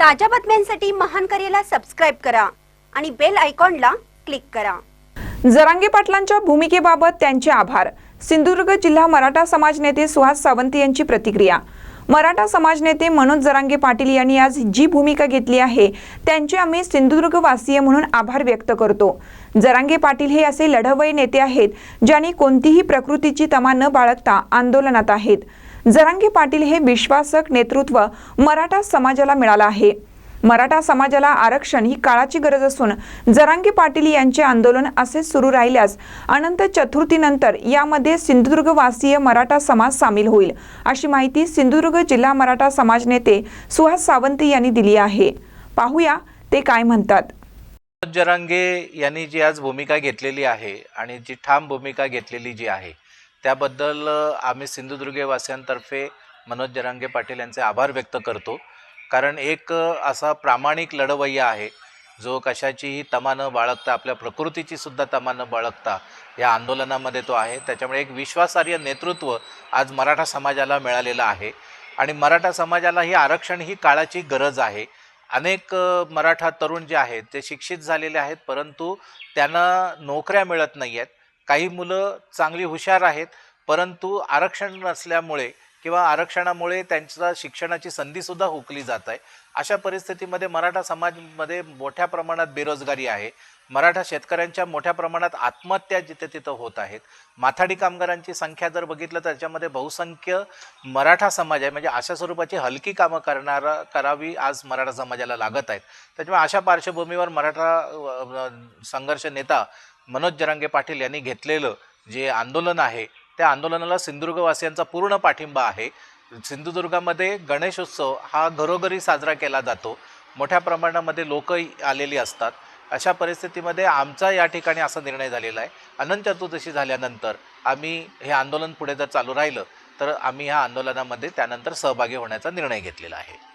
ताज्या बातम्यांसाठी महान करेला सबस्क्राईब करा आणि बेल आयकॉनला क्लिक करा. जरांगे पाटलांच्या भूमिकेबाबत त्यांचे आभार. सिंधुदुर्ग जिल्हा मराठा समाज नेते सुहास सावंत यांची प्रतिक्रिया. मराठा समाज नेते मनोज जरांगे पाटील यांनी आज जी भूमिका घेतली आहे त्यांचे आम्ही सिंधुदुर्गवासीय म्हणून आभार व्यक्त करतो. जरांगे पाटील हे असे लढवय नेते आहेत ज्यांनी कोणतीही प्रकृतीची तमा न बाळगता आंदोलनात आहेत. जरांगे पाटील हे विश्वासक नेतृत्व मराठा समाजाला मिळालं आहे. मराठा समाजाला आरक्षण ही काळाची गरज असून जरांगे पाटील यांचे आंदोलन असे सुरू राहिल्यास अनंत चतुर्थीनंतर यामध्ये सिंधुदुर्गवासीय मराठा समाज सामील होईल अशी माहिती सिंधुदुर्ग जिल्हा मराठा समाज नेते सुहास सावंत यांनी दिली आहे. पाहूया ते काय म्हणतात. जरांगे यांनी जी आज भूमिका घेतलेली आहे आणि जी ठाम भूमिका घेतलेली जी आहे त्याबद्दल आम्ही सिंधुदुर्गवासियांतर्फे मनोज जरांगे पाटील यांचे आभार व्यक्त करतो. कारण एक असा प्रामाणिक लढवय्या आहे जो कशाचीही तमा न बाळगता आपल्या प्रकृतीची सुद्धा तमा न बाळगता या आंदोलनामध्ये तो आहे. त्याच्यामुळे एक विश्वासार्ह नेतृत्व आज मराठा समाजाला मिळालेलं आहे. आणि मराठा समाजाला ही आरक्षण ही काळाची गरज आहे. अनेक मराठा तरुण जे आहेत ते शिक्षित झालेले आहेत परंतु त्यांना नोकऱ्या मिळत नाही आहेत काही मुलं चांगली हुशार आहेत परंतु आरक्षण नसल्यामुळे किंवा आरक्षणामुळे त्यांच्या शिक्षणाची संधीसुद्धा हुकली जात आहे. अशा परिस्थितीमध्ये मराठा समाजमध्ये मोठ्या प्रमाणात बेरोजगारी आहे. मराठा शेतकऱ्यांच्या मोठ्या प्रमाणात आत्महत्या जिथे तिथं होत आहेत. माथाडी कामगारांची संख्या जर बघितलं तर त्याच्यामध्ये बहुसंख्य मराठा समाज आहे. म्हणजे अशा स्वरूपाची हलकी कामं करणारा करावी आज मराठा समाजाला लागत आहेत. त्याच्यामुळे अशा पार्श्वभूमीवर मराठा संघर्ष नेता मनोज जरांगे पाटील यांनी घेतलेलं जे आंदोलन आहे त्या आंदोलनाला सिंधुदुर्गवासियांचा पूर्ण पाठिंबा आहे. सिंधुदुर्गामध्ये गणेशोत्सव हा घरोघरी साजरा केला जातो. मोठ्या प्रमाणामध्ये लोक आलेली असतात. अशा परिस्थितीमध्ये आमचा या ठिकाणी असा निर्णय झालेला आहे. अनंत चतुर्दशी झाल्यानंतर आम्ही हे आंदोलन पुढे जर चालू राहिलं तर आम्ही ह्या आंदोलनामध्ये त्यानंतर सहभागी होण्याचा निर्णय घेतलेला आहे.